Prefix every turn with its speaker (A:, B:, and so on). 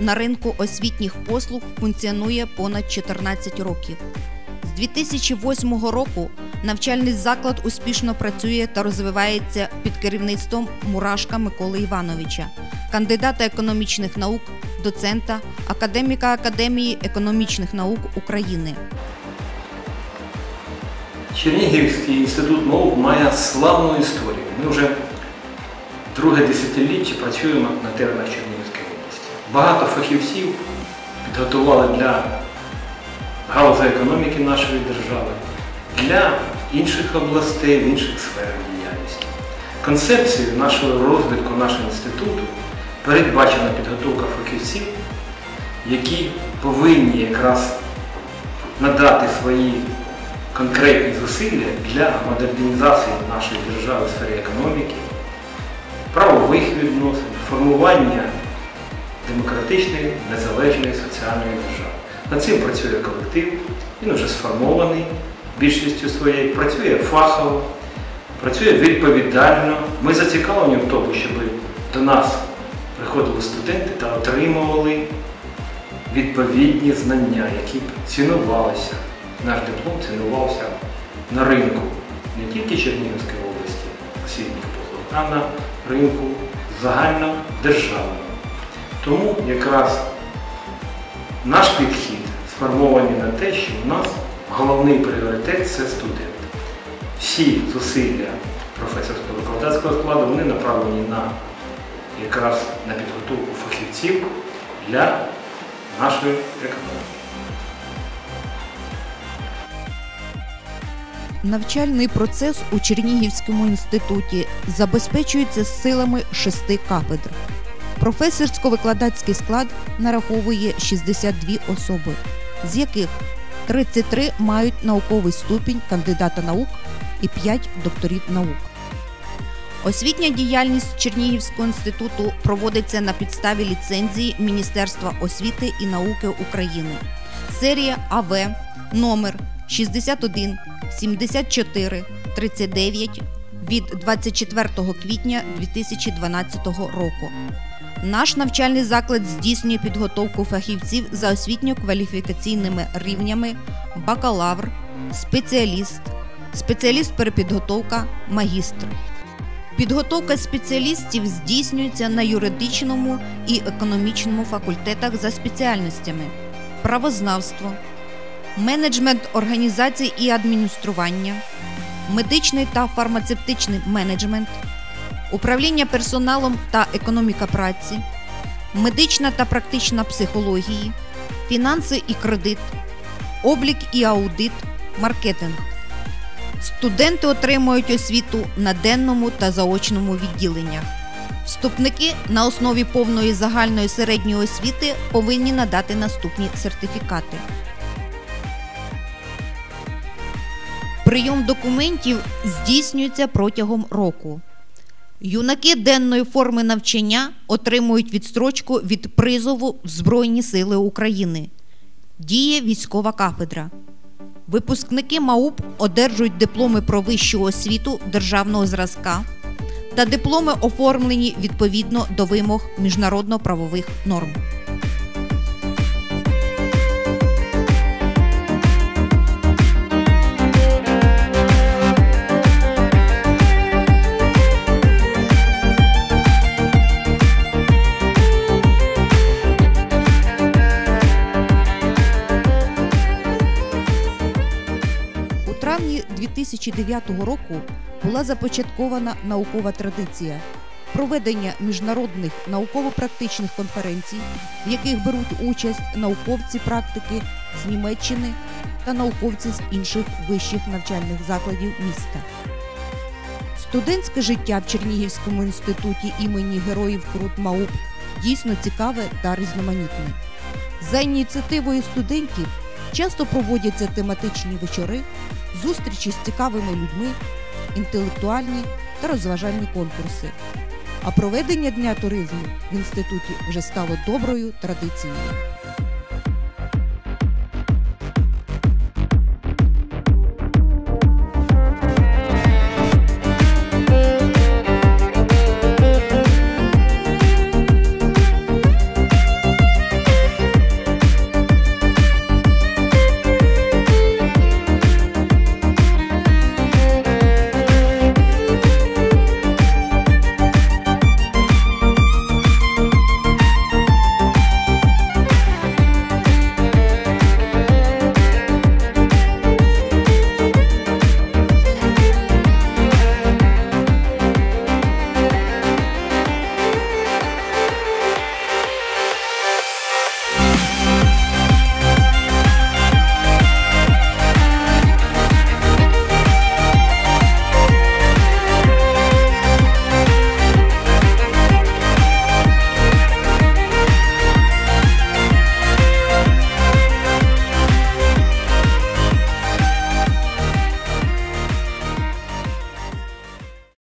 A: на ринку освітніх послуг функціонує понад 14 років. З 2008 року навчальний заклад успішно працює та розвивається під керівництвом Мурашка Миколи Івановича, кандидата економічних наук, доцента, академіка Академії економічних наук України.
B: Чернігівський інститут наук має славну історію. Ми вже друге десятиліття працюємо на теренах Чернігівської області. Багато фахівців підготували для галузі економіки нашої держави, для інших областей, в інших сферах діяльності. Концепцією нашого розвитку нашого інституту передбачена підготовка фахівців, які повинні якраз надати свої конкретні зусилля для модернізації нашої держави в сфері економіки, правових відносин, формування демократичної, незалежної соціальної держави. Над цим працює колектив, він вже сформований більшістю своєю, працює фахово, працює відповідально. Ми зацікавлені в тому, щоб до нас приходили студенти та отримували відповідні знання, які б цінувалися. Наш диплом цінувався на ринку не тільки Чернігівської області освітніх послуг, а на ринку загальнодержавному. Тому якраз наш підхід сформований на те, що у нас головний пріоритет це студент. Всі зусилля професорського викладацького складу вони направлені на якраз на підготовку фахівців для нашої економіки.
A: Навчальний процес у Чернігівському інституті забезпечується силами шести кафедр. Професорсько-викладацький склад нараховує 62 особи, з яких 33 мають науковий ступінь кандидата наук і 5 докторів наук. Освітня діяльність Чернігівського інституту проводиться на підставі ліцензії Міністерства освіти і науки України. Серія АВ номер 61 74 39 від 24 квітня 2012 року. Наш навчальний заклад здійснює підготовку фахівців за освітньо-кваліфікаційними рівнями бакалавр, спеціаліст, спеціаліст перепідготовка, магістр. Підготовка спеціалістів здійснюється на юридичному і економічному факультетах за спеціальностями правознавство, менеджмент організацій і адміністрування, медичний та фармацевтичний менеджмент, управління персоналом та економіка праці, медична та практична психології, фінанси і кредит, облік і аудит, маркетинг. Студенти отримують освіту на денному та заочному відділеннях. Вступники на основі повної загальної середньої освіти повинні надати наступні сертифікати. Прийом документів здійснюється протягом року. Юнаки денної форми навчання отримують відстрочку від призову в Збройні Сили України. Діє військова кафедра. Випускники МАУП одержують дипломи про вищу освіту державного зразка та дипломи оформлені відповідно до вимог міжнародно-правових норм. 2009 року була започаткована наукова традиція проведення міжнародних науково-практичних конференцій, в яких беруть участь науковці практики з Німеччини та науковці з інших вищих навчальних закладів міста. Студентське життя в Чернігівському інституті імені Героїв Крут Мауп дійсно цікаве та різноманітне. За ініціативою студентів часто проводяться тематичні вечори, зустрічі з цікавими людьми, інтелектуальні та розважальні конкурси. А проведення дня туризму в інституті вже стало доброю традицією.